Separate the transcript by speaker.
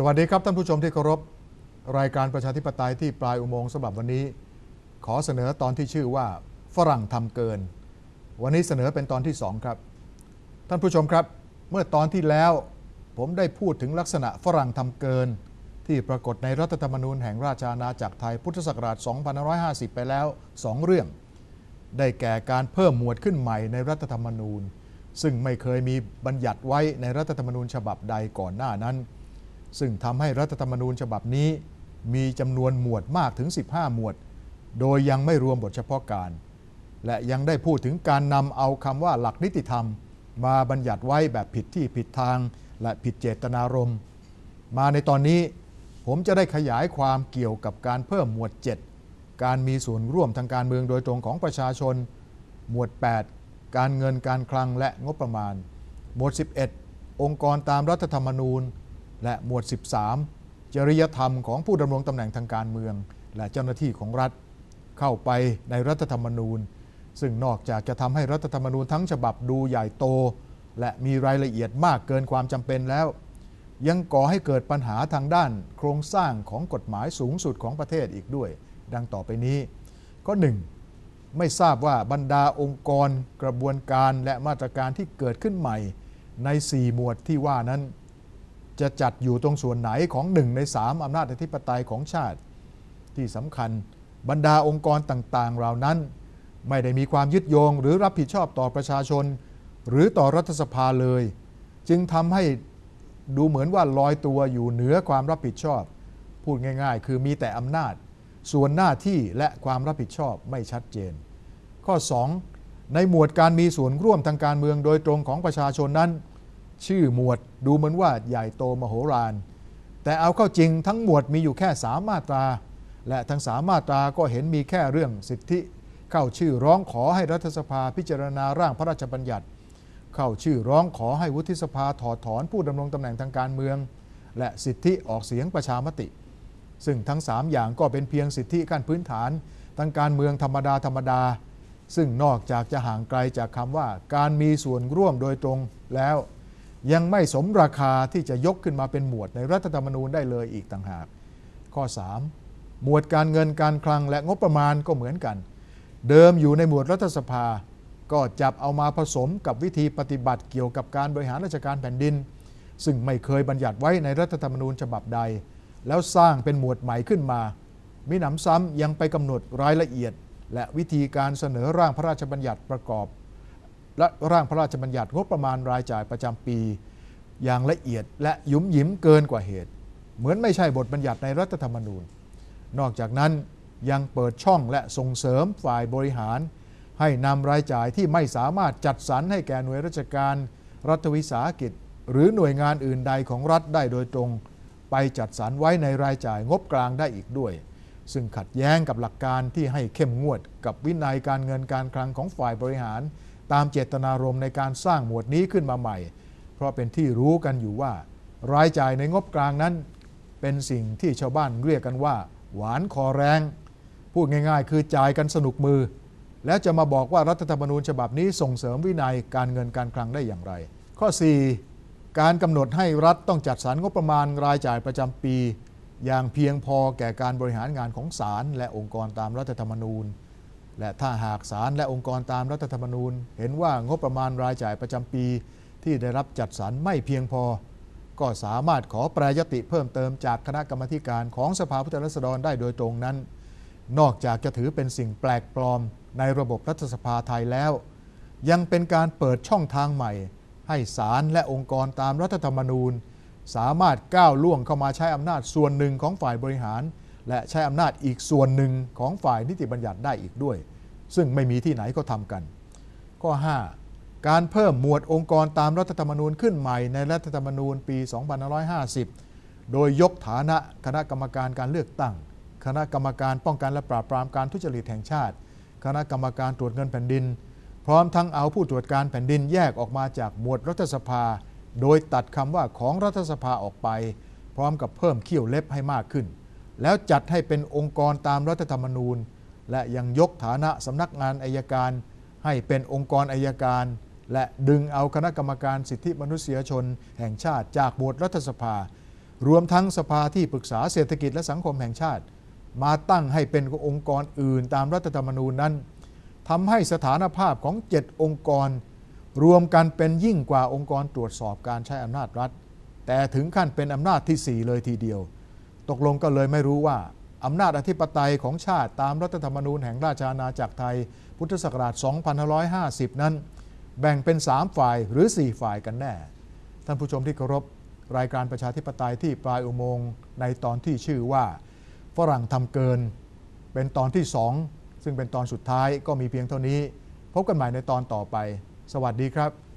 Speaker 1: สวัสดีครับท่านผู้ชมที่เคารพ รายการประชาธิปไตยที่ปลายอุโมงค์สำหรับวันนี้ ขอเสนอตอนที่ชื่อว่า ฝรั่งทำเกิน วันนี้เสนอเป็นตอนที่สองครับ ท่านผู้ชมครับ เมื่อตอนที่แล้ว ผมได้พูดถึงลักษณะฝรั่งทำเกิน ที่ปรากฏในรัฐธรรมนูญแห่งราชอาณาจักรไทยพุทธศักราช 2550 ไปแล้ว 2 เรื่อง ได้แก่การเพิ่มหมวดขึ้นใหม่ในรัฐธรรมนูญ ซึ่งไม่เคยมีบัญญัติไว้ในรัฐธรรมนูญฉบับใดก่อนหน้านั้น ซึ่งทำให้รัฐธรรมนูญฉบับนี้ มีจำนวนหมวดมากถึง 15 หมวด โดยยังไม่รวมบทเฉพาะการ และยังได้พูดถึงการนำเอาคำว่าหลักนิติธรรม มาบัญญัติไว้แบบผิดที่ผิดทาง และผิดเจตนารมณ์มาในตอนนี้ผมจะได้ขยายความเกี่ยวกับการเพิ่มหมวด 7 การมีส่วนร่วมทางการเมืองโดยตรงของประชาชน หมวด 8 การเงินการคลังและงบประมาณ หมวด 11 องค์กรตามรัฐธรรมนูญ และหมวด 13 จริยธรรมของผู้ดำรงตำแหน่งทางการเมือง และเจ้าหน้าที่ของรัฐ เข้าไปในรัฐธรรมนูญ ซึ่งนอกจากจะทำให้รัฐธรรมนูญทั้งฉบับดูใหญ่โต และมีรายละเอียดมากเกินความจำเป็นแล้ว ยังก่อให้เกิดปัญหาทางด้านโครงสร้างของกฎหมายสูงสุดของประเทศอีกด้วย ดังต่อไปนี้ก็หนึ่งไม่ทราบว่าบรรดาองค์กร กระบวนการและมาตรการที่เกิดขึ้นใหม่ ใน 4 หมวดที่ว่านั้น จะจัดอยู่ตรงส่วนไหนของหนึ่งใน3อำนาจอธิปไตยของชาติ ที่สำคัญบรรดาองค์กรต่างๆ เหล่านั้น ไม่ได้มีความยึดโยงหรือรับผิดชอบต่อประชาชน หรือต่อรัฐสภาเลย จึงทำให้ดูเหมือนว่าลอยตัวอยู่เหนือความรับผิดชอบ พูดง่าย ๆ คือมีแต่อำนาจ ส่วนหน้าที่และความรับผิดชอบไม่ชัดเจน ข้อ 2 ในหมวดการมีส่วนร่วมทางการเมืองโดยตรงของประชาชนนั้น ชื่อหมวดดูเหมือนว่าใหญ่โตมโหฬารแต่เอาเข้าจริงทั้งหมวดมีอยู่แค่สามมาตรา และทั้งสามมาตราก็เห็นมีแค่เรื่องสิทธิ เข้าชื่อร้องขอให้รัฐสภาพิจารณาร่างพระราชบัญญัติ เข้าชื่อร้องขอให้วุฒิสภาถอดถอนผู้ดำรงตำแหน่งทางการเมือง และสิทธิออกเสียงประชามติ ซึ่งทั้ง 3 อย่างก็เป็นเพียงสิทธิขั้นพื้นฐานทางการเมืองธรรมดาธรรมดา ซึ่งนอกจากจะห่างไกลจากคำว่าการมีส่วนร่วมโดยตรงแล้ว ยังไม่สมราคาที่จะยกขึ้นมาเป็นหมวดในรัฐธรรมนูญได้เลยอีกต่างหาก ข้อ 3 หมวดการเงินการคลังและงบประมาณก็เหมือนกัน เดิมอยู่ในหมวดรัฐสภา ก็จับเอามาผสมกับวิธีปฏิบัติเกี่ยวกับการบริหารราชการแผ่นดิน ซึ่งไม่เคยบัญญัติไว้ในรัฐธรรมนูญฉบับใด แล้วสร้างเป็นหมวดใหม่ขึ้นมามิหนำซ้ำยังไปกำหนดรายละเอียด และวิธีการเสนอร่างพระราชบัญญัติประกอบ และร่างพระราชบัญญัติงบประมาณรายจ่ายประจำปี อย่างละเอียดและยุมยิ้มเกินกว่าเหตุ เหมือนไม่ใช่บทบัญญัติในรัฐธรรมนูญ นอกจากนั้นยังเปิดช่องและส่งเสริมฝ่ายบริหาร ให้นำรายจ่ายที่ไม่สามารถจัดสรรให้แก่หน่วยราชการ รัฐวิสาหกิจ หรือหน่วยงานอื่นใดของรัฐได้โดยตรง ไปจัดสรรไว้ในรายจ่ายงบกลางได้อีกด้วย ซึ่งขัดแย้งกับหลักการที่ให้เข้มงวดกับวินัยการเงินการคลังของฝ่ายบริหาร ตามเจตนารมณ์ในการสร้างหมวดนี้ขึ้นมาใหม่ เพราะเป็นที่รู้กันอยู่ว่า รายจ่ายในงบกลางนั้น เป็นสิ่งที่ชาวบ้านเรียกกันว่า หวานคอแรง พูดง่ายๆ คือจ่ายกันสนุกมือ แล้วจะมาบอกว่ารัฐธรรมนูญฉบับนี้ส่งเสริมวินัยการเงินการคลังได้อย่างไร ข้อ 4 การกำหนดให้รัฐต้องจัดสรรงบประมาณรายจ่ายประจำปี อย่างเพียงพอแก่การบริหารงานของศาลและองค์กรตามรัฐธรรมนูญ และถ้าหากศาลและองค์กรตามรัฐธรรมนูญ เห็นว่างบประมาณรายจ่ายประจำปี ที่ได้รับจัดสรรไม่เพียงพอ ก็สามารถขอแปรยติเพิ่มเติมจากคณะกรรมการของสภาผู้แทนราษฎรได้โดยตรงนั้น นอกจากจะถือเป็นสิ่งแปลกปลอมในระบบรัฐสภาไทยแล้ว ยังเป็นการเปิดช่องทางใหม่ ให้ศาลและองค์กรตามรัฐธรรมนูญ สามารถก้าวล่วงเข้ามาใช้อำนาจส่วนหนึ่งของฝ่ายบริหาร และใช้อำนาจอีกส่วนหนึ่งของฝ่ายนิติบัญญัติได้อีกด้วย ซึ่งไม่มีที่ไหนก็ทำกัน ข้อ 5 การเพิ่มหมวดองค์กรตามรัฐธรรมนูญขึ้นใหม่ในรัฐธรรมนูญปี 2550 โดยยกฐานะคณะกรรมการการเลือกตั้ง คณะกรรมการป้องกันและปราบปรามการทุจริตแห่งชาติ คณะกรรมการตรวจเงินแผ่นดิน พร้อมทั้งเอาผู้ตรวจการแผ่นดินแยกออกมาจากหมวดรัฐสภา โดยตัดคำว่าของรัฐสภาออกไป พร้อมกับเพิ่มเขี้ยวเล็บให้มากขึ้น แล้วจัดให้เป็นองค์กรตามรัฐธรรมนูญ และยังยกฐานะสำนักงานอายการ ให้เป็นองค์กรอายการ และดึงเอาคณะกรรมการสิทธิมนุษยชน แห่งชาติจากหมวดรัฐสภา รวมทั้งสภาที่ปรึกษาเศรษฐกิจและสังคมแห่งชาติ มาตั้งให้เป็นองค์กรอื่นตามรัฐธรรมนูญนั้นทำให้สถานภาพของ 7 องค์กร รวมกันเป็นยิ่งกว่าองค์กรตรวจสอบการใช้อำนาจรัฐ แต่ถึงขั้นเป็นอำนาจที่ 4 เลยทีเดียว ตกลงก็เลยไม่รู้ว่าอำนาจอธิปไตยของชาติตามรัฐธรรมนูญแห่งราชอาณาจักรไทย พุทธศักราช 2550 นั้น แบ่งเป็น 3 ฝ่ายหรือ 4 ฝ่ายกันแน่ ท่านผู้ชมที่เคารพรายการประชาธิปไตยที่ปลายอุโมงค์ในตอนที่ชื่อว่า ฝรั่งทำเกิน เป็นตอนที่ 2 ซึ่งเป็นตอนสุดท้ายก็มีเพียงเท่านี้ พบกันใหม่ในตอนต่อไป สวัสดีครับ